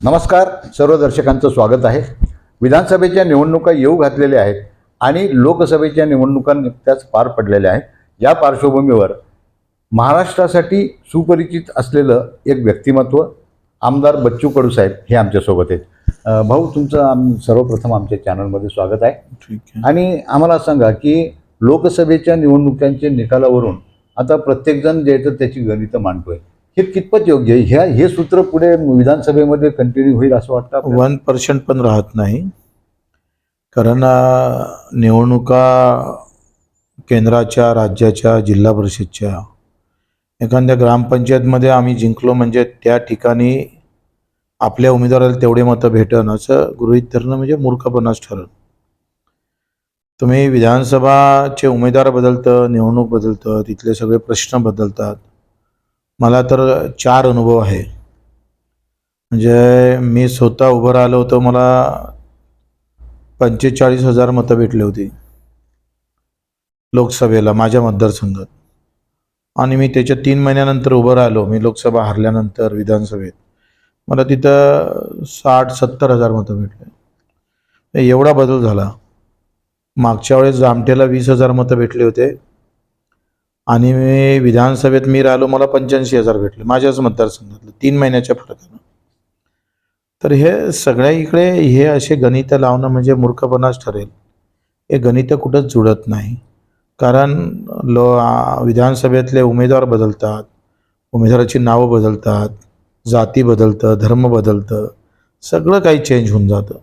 नमस्कार सर्व दर्शकांचं स्वागत आहे. विधानसभेच्या निवडणुका येऊ घातलेल्या आहेत आणि लोकसभेच्या निवडणुका नुकत्याच पार पडलेल्या आहेत. या पार्श्वभूमीवर महाराष्ट्रासाठी सुपरिचित असलेलं एक व्यक्तिमत्व आमदार बच्चू कडू साहेब हे आमच्यासोबत आहेत. भाऊ तुमचं आम सर्वप्रथम आमच्या चॅनलमध्ये स्वागत आहे. आणि आम्हाला सांगा की लोकसभेच्या निवडणुकांच्या निकालावरून आता प्रत्येकजण जे तर त्याची गणितं मांडतोय. हे कितपत योग्य आहे? ह्या हे सूत्र पुढे विधानसभेमध्ये कंटिन्यू होईल असं वाटतं वन पर्सेंट पण राहत नाही. कारण निवडणुका केंद्राच्या राज्याच्या जिल्हा परिषदच्या एखाद्या ग्रामपंचायतमध्ये आम्ही जिंकलो म्हणजे त्या ठिकाणी आपल्या उमेदवाराला तेवढे मतं भेटन असं गृहीत धरणं म्हणजे मूर्खपणाच ठरण तुम्ही विधानसभाचे उमेदवार बदलतं निवडणूक बदलतं तिथले सगळे प्रश्न बदलतात. मला तर चार अनुभव आहे. म्हणजे मी स्वतः उभं राहिलो होतो मला पंचेचाळीस हजार मतं भेटली होती. लोकसभेला माझ्या मतदारसंघात. आणि मी त्याच्या तीन महिन्यानंतर उभं राहिलो मी लोकसभा हरल्यानंतर विधानसभेत. मला तिथं साठ सत्तर हजार मतं भेटले. एवढा बदल झाला. मागच्या वेळेस जामठेला वीस हजार मतं भेटले होते. आणि मी विधानसभेत मी राहिलो मला पंच्याऐंशी हजार भेटले. माझ्याच मतदारसंघातलं. तीन महिन्याच्या फरकानं. तर हे सगळ्या इकडे हे असे गणितं लावणं म्हणजे मूर्खपणाच ठरेल. हे गणितं कुठंच जुळत नाही. कारण लो विधानसभेतले उमेदवार बदलतात. उमेदवाराची नावं बदलतात. जाती बदलतं धर्म बदलतं. सगळं काही चेंज होऊन जातं.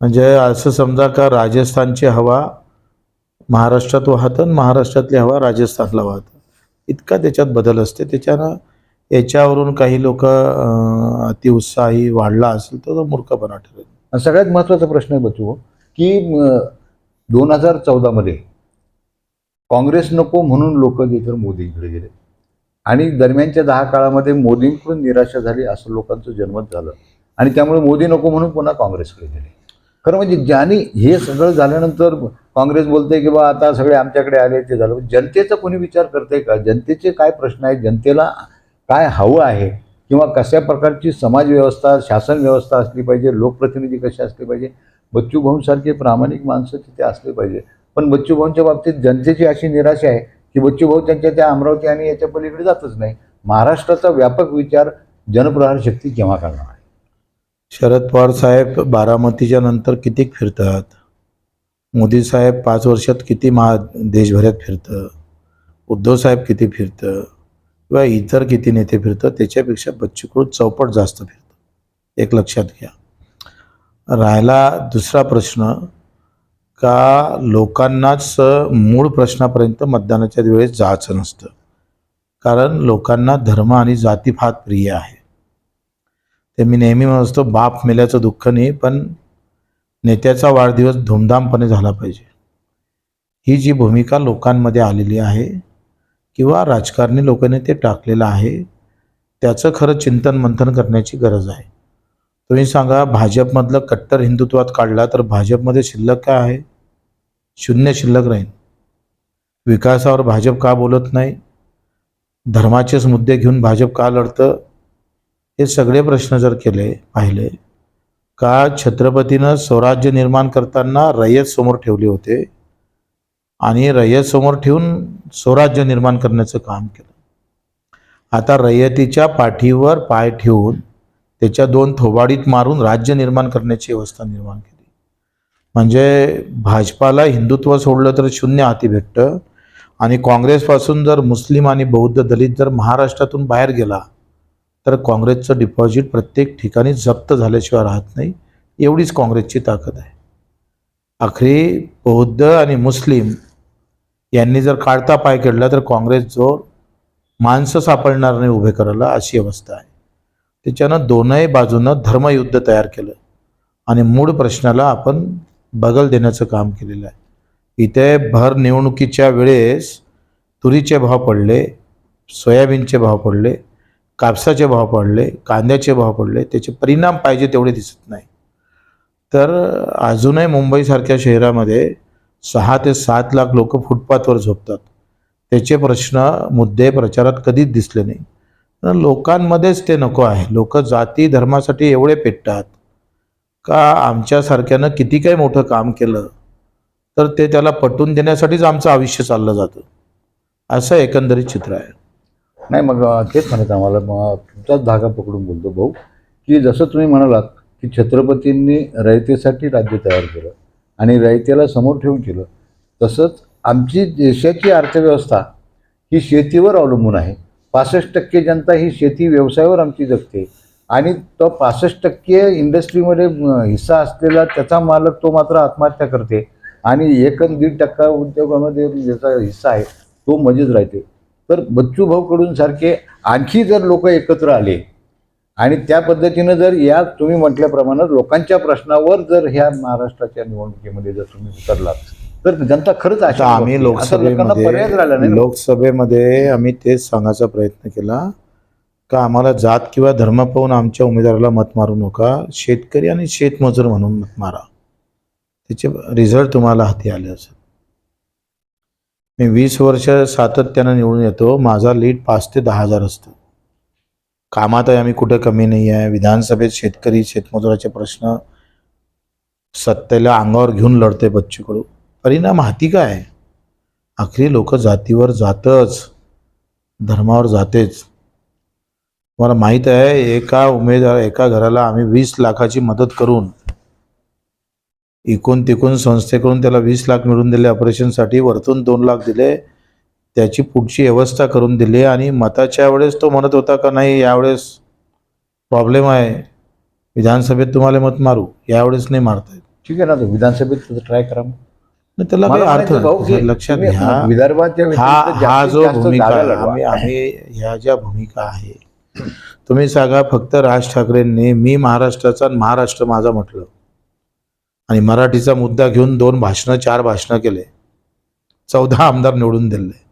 म्हणजे असं समजा का राजस्थानची हवा महाराष्ट्रात वाहतं आणि महाराष्ट्रातली हवा राजस्थानला वाहतं. इतका त्याच्यात बदल असते. त्याच्यानं याच्यावरून काही लोक अतिउत्साही वाढला असेल तर तो मूर्खपणा ठरेल. आणि सगळ्यात महत्त्वाचा प्रश्न आहे बच्चू की दोन हजार चौदामध्ये काँग्रेस नको म्हणून लोक जे तर मोदींकडे गेले. आणि दरम्यानच्या दहा काळामध्ये मोदींकडून निराशा झाली असं लोकांचं जन्मत झालं. आणि त्यामुळे मोदी नको म्हणून पुन्हा काँग्रेसकडे गेले. खरं म्हणजे ज्यांनी हे सगळं झाल्यानंतर काँग्रेस बोलते की बा आता सगळे आमच्याकडे आले ते झालं. जनतेचा कोणी विचार करते का? जनतेचे काय प्रश्न आहेत? जनतेला काय हवं आहे? किंवा कशा प्रकारची समाजव्यवस्था शासन व्यवस्था असली पाहिजे? लोकप्रतिनिधी कसे असले पाहिजे? बच्चू भाऊंसारखे प्रामाणिक माणसं तिथे असले पाहिजे. पण बच्चू भाऊंच्या बाबतीत जनतेची अशी निराशा आहे की बच्चू भाऊ त्यांच्या त्या अमरावती आणि याच्या पलीकडे जातच नाही. महाराष्ट्राचा व्यापक विचार जनप्रहार शक्ती केव्हा करणार आहे? शरद पवार साहेब बारामतीच्या नंतर किती फिरतात? मोदी साहेब पाच वर्षात किती महा देशभरात फिरतं उद्धव साहेब किती फिरतं किंवा इतर किती नेते फिरतं त्याच्यापेक्षा बच्चीकृत चौपट जास्त फिरतं. एक लक्षात घ्या. राहिला दुसरा प्रश्न का लोकांनाच मूळ प्रश्नापर्यंत मतदानाच्या वेळेस जायचं नसतं? कारण लोकांना धर्म आणि जाती फार प्रिय आहे. ते मी नेहमी म्हणत असतो बाप मेल्याचं दुःख नाही पण नेत्याचा वाढदिवस धूमधामपणे झाला पाहिजे. ही जी भूमिका लोकांमध्ये आलेली आहे किंवा राजकारणी लोकांनी ते टाकलेलं आहे त्याचं खरं चिंतन मंथन करण्याची गरज आहे. तुम्ही सांगा भाजपमधलं कट्टर हिंदुत्वात काढला तर भाजपमध्ये शिल्लक काय आहे? शून्य शिल्लक राहील. विकासावर भाजप का बोलत नाही? धर्माचेच मुद्दे घेऊन भाजप का लढतं? हे सगळे प्रश्न जर केले पाहिले का छत्रपतीनं स्वराज्य निर्माण करताना रयत समोर ठेवले होते आणि रयत समोर ठेवून स्वराज्य निर्माण करण्याचं काम केलं. आता रयतीच्या पाठीवर पाय ठेवून त्याच्या दोन थोबाडीत मारून राज्य निर्माण करण्याची व्यवस्था निर्माण केली. म्हणजे भाजपाला हिंदुत्व सोडलं तर शून्य हाती भेटतं आणि काँग्रेसपासून जर मुस्लिम आणि बौद्ध दलित जर महाराष्ट्रातून बाहेर गेला तर काँग्रेसचं डिपॉझिट प्रत्येक ठिकाणी जप्त झाल्याशिवाय राहत नाही एवढीच काँग्रेसची ताकद आहे. आखरी बौद्ध आणि मुस्लिम यांनी जर काढता पाय केला तर काँग्रेस जो माणसं सापडणार नाही उभे करायला अशी अवस्था आहे. त्याच्यानं दोनही बाजूनं धर्मयुद्ध तयार केलं आणि मूळ प्रश्नाला आपण बगल देण्याचं काम केलेलं आहे. इथे भर निवडणुकीच्या वेळेस तुरीचे भाव पडले सोयाबीनचे भाव पडले कापसाचे भाव पडले कांद्याचे भाव पडले त्याचे परिणाम पाहिजे तेवढे दिसत नाही. तर अजूनही मुंबईसारख्या शहरामध्ये सहा ते सात लाख लोक फुटपाथवर झोपतात. त्याचे प्रश्न मुद्दे प्रचारात कधीच दिसले नाही. लोकांमध्येच ते नको आहे. लोक जाती धर्मासाठी एवढे पेटतात. का आमच्यासारख्यानं किती काही मोठं काम केलं तर ते त्याला पटवून देण्यासाठीच आमचं आयुष्य चाललं जातं. असं एकंदरीत चित्र आहे. नाही मग तेच म्हणत आम्हाला. मग तुमचाच धागा पकडून बोलतो भाऊ की जसं तुम्ही म्हणालात की छत्रपतींनी रयतेसाठी राज्य तयार केलं आणि रयतेला समोर ठेवून केलं तसंच आमची देशाची अर्थव्यवस्था ही शेतीवर अवलंबून आहे. पासष्ट टक्के जनता ही शेती व्यवसायावर आमची जगते आणि तो पासष्ट टक्के इंडस्ट्रीमध्ये हिस्सा असलेला त्याचा मालक तो मात्र आत्महत्या करते आणि एक दीड टक्का उद्योगामध्ये ज्याचा हिस्सा आहे तो मजेत राहते. तर बच्चू भाऊकडून सारखे आणखी जर लोक एकत्र आले आणि त्या पद्धतीनं जर या तुम्ही म्हटल्याप्रमाणे लोकांच्या प्रश्नावर जर ह्या महाराष्ट्राच्या निवडणुकीमध्ये जर तुम्ही उतरलात तर जनता खरंच आता आम्ही लोकसभेमध्ये. लोकसभेमध्ये आम्ही तेच सांगायचा प्रयत्न केला का आम्हाला जात किंवा धर्म पाहून आमच्या उमेदवाराला मत मारू नका शेतकरी आणि शेतमजूर म्हणून मत मारा. त्याचे रिझल्ट तुम्हाला हाती आले असेल. मी वीस वर्ष सातत्यानं निवडून येतो. माझा लीड पाच ते दहा हजार असतो. कामात आम्ही कुठं कमी नाही आहे विधानसभेत शेतकरी शेतमजुराचे प्रश्न सत्तेला अंगावर घेऊन लढते बच्चू कडू परिणाम हाती काय? आखरी लोक जातीवर जातच. धर्मावर जातेच. मला माहीत आहे एका उमेदवार एका घराला आम्ही वीस लाखाची मदत करून इकून तिकून संस्थेकडून त्याला वीस लाख मिळून दिले ऑपरेशनसाठी वरतून दोन लाख दिले. त्याची पुढची व्यवस्था करून दिली आणि मताच्या वेळेस तो म्हणत होता का नाही यावेळेस प्रॉब्लेम आहे. विधानसभेत तुम्हाला मत मारू यावेळेस नाही मारतायत ठीक आहे ना तो विधानसभेत ट्राय करा त्याला काही अर्थ नाही. लक्षात घ्या विदर्भाच्या हा हा जो भूमिका. आम्ही ह्या ज्या भूमिका आहे तुम्ही सांगा फक्त राज ठाकरेंनी मी महाराष्ट्राचा महाराष्ट्र माझा म्हटलं. आणि मराठीचा मुद्दा घेऊन दोन भाषणं चार भाषणं केले. चौदा आमदार निवडून दिले.